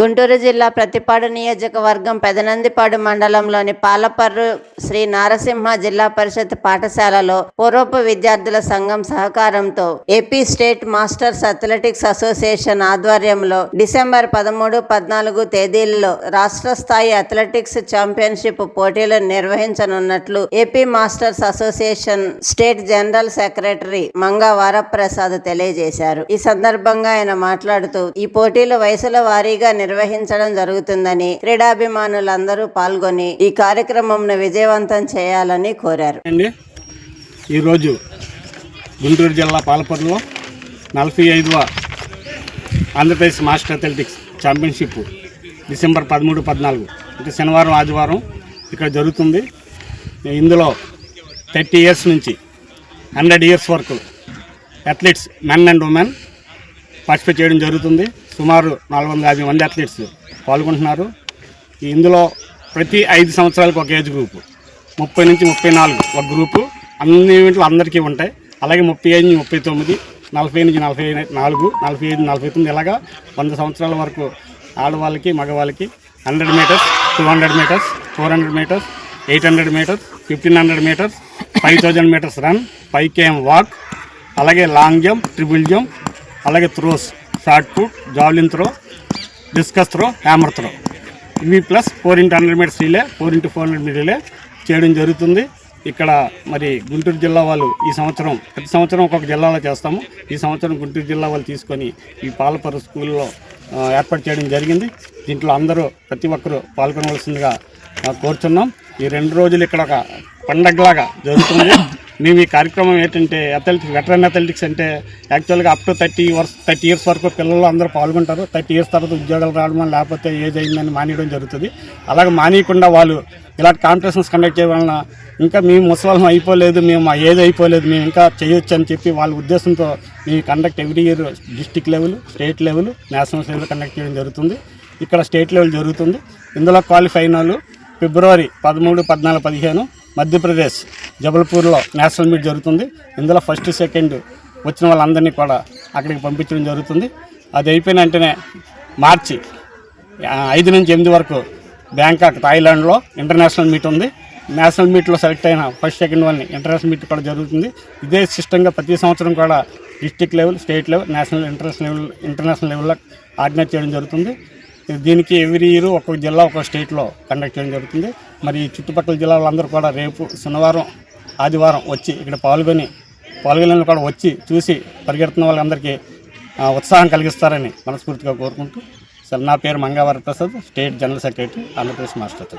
గుంటూరు జిల్లా ప్రతిపాడు నియోజకవర్గం పెదనందిపాడు మండలంలోని పాలపర్రు శ్రీ నారసింహ జిల్లా పరిషత్ పాఠశాలలో పూర్వపు విద్యార్థుల సంఘం సహకారంతో AP state masters athletics association ఆధ్వర్యంలో డిసెంబర్ పదమూడు పద్నాలుగు తేదీల్లో రాష్ట్ర స్థాయి అథ్లెటిక్స్ ఛాంపియన్షిప్ పోటీలు నిర్వహించనున్నట్లు AP masters association state general secretary Manga Varaprasad తెలియజేశారు. ఈ సందర్భంగా ఆయన మాట్లాడుతూ ఈ పోటీలు వయసుల వారీగా నిర్వహించడం జరుగుతుందని క్రీడాభిమానులందరూ పాల్గొని ఈ కార్యక్రమంను విజయవంతం చేయాలని కోరారు. అండి ఈరోజు గుంటూరు జిల్లా పాలపూరులో నలభై ఐదవ Andhra Pradesh master athletics championship December పదమూడు పద్నాలుగు అంటే శనివారం ఆదివారం ఇక్కడ జరుగుతుంది. ఇందులో థర్టీ ఇయర్స్ నుంచి హండ్రెడ్ ఇయర్స్ వరకు athletes men and women participate చేయడం జరుగుతుంది. సుమారు నాలుగు వందల యాభై మంది అథ్లెట్స్ పాల్గొంటున్నారు. ఇందులో ప్రతి ఐదు సంవత్సరాలకు ఒక ఏజ్ గ్రూపు ముప్పై నుంచి ముప్పై నాలుగు ఒక గ్రూపు అన్ని ఈవెంట్లు అందరికీ ఉంటాయి. అలాగే ముప్పై ఐదు నుంచి ముప్పై తొమ్మిది నలభై నుంచి నలభై నాలుగు నలభై ఐదు నలభై తొమ్మిది ఇలాగా వంద సంవత్సరాల వరకు ఆడవాళ్ళకి మగవాళ్ళకి hundred metres two hundred metres four hundred metres eight hundred metres fifteen hundred metres five thousand metres run five KM walk అలాగే లాంగ్ జంప్ ట్రిపుల్ జంప్ అలాగే throws shot put javelin throw discus throw hammer throw. ఇవి plus four into hundred metres relay four into four hundred relay చేయడం జరుగుతుంది. ఇక్కడ మరి గుంటూరు జిల్లా వాళ్ళు ఈ సంవత్సరం ప్రతి సంవత్సరం ఒక్కొక్క జిల్లాలో చేస్తాము. ఈ సంవత్సరం గుంటూరు జిల్లా వాళ్ళు తీసుకొని ఈ పాలపర స్కూల్లో ఏర్పాటు చేయడం జరిగింది. దీంట్లో అందరూ ప్రతి ఒక్కరూ పాల్గొనవలసిందిగా కోరుతున్నాం ఈ రెండు రోజులు ఇక్కడ ఒక పండగలాగా జరుగుతుంది. మేము ఈ కార్యక్రమం ఏంటంటే అథ్లెటిక్స్ వెటరన్ అథ్లెటిక్స్ అంటే యాక్చువల్గా up to thirty years thirty years వరకు పిల్లలు అందరూ పాల్గొంటారు. థర్టీ ఇయర్స్ తర్వాత ఉద్యోగాలు రావడం లేకపోతే ఏజ్ అయిందని మానేయడం జరుగుతుంది. అలాగే మానేయకుండా వాళ్ళు ఇలాంటి కాంపిటీషన్స్ కండక్ట్ చేయడం వలన ఇంకా మేము ముసలం అయిపోలేదు మేము మా ఏజ్ అయిపోలేదు మేము ఇంకా చేయొచ్చు అని చెప్పి వాళ్ళ ఉద్దేశంతో మేము conduct every year district level state level national level conduct చేయడం జరుగుతుంది. ఇక్కడ స్టేట్ లెవెల్ జరుగుతుంది. ఇందులో క్వాలిఫై అయిన వాళ్ళు ఫిబ్రవరి పదమూడు పద్నాలుగు పదిహేను మధ్యప్రదేశ్ జబల్పూర్లో నేషనల్ మీట్ జరుగుతుంది. ఇందులో ఫస్ట్ సెకండ్ వచ్చిన వాళ్ళందరినీ కూడా అక్కడికి పంపించడం జరుగుతుంది. అది అయిపోయిన వెంటనే మార్చి ఐదు నుంచి ఎనిమిది వరకు బ్యాంకాక్ థాయిలాండ్లో ఇంటర్నేషనల్ మీట్ ఉంది. నేషనల్ మీట్లో సెలెక్ట్ అయిన first second one international meet కూడా జరుగుతుంది. ఇదే సిస్టంగా ప్రతి సంవత్సరం కూడా district level state level national international level international లెవెల్లో ఆర్డినేట్ చేయడం జరుగుతుంది. దీనికి ఎవ్రీ ఇయర్ ఒక్కొక్క జిల్లా ఒక్కొక్క స్టేట్లో కండక్ట్ చేయడం జరుగుతుంది. మరి చుట్టుపక్కల జిల్లా వాళ్ళందరూ కూడా రేపు శనివారం ఆదివారం వచ్చి ఇక్కడ పాల్గొని పాల్గొనే కూడా వచ్చి చూసి పరిగెడుతున్న వాళ్ళందరికీ ఉత్సాహం కలిగిస్తారని మనస్ఫూర్తిగా కోరుకుంటూ సార్ నా పేరు Mangavara Prasad state general secretary Andhra Pradesh master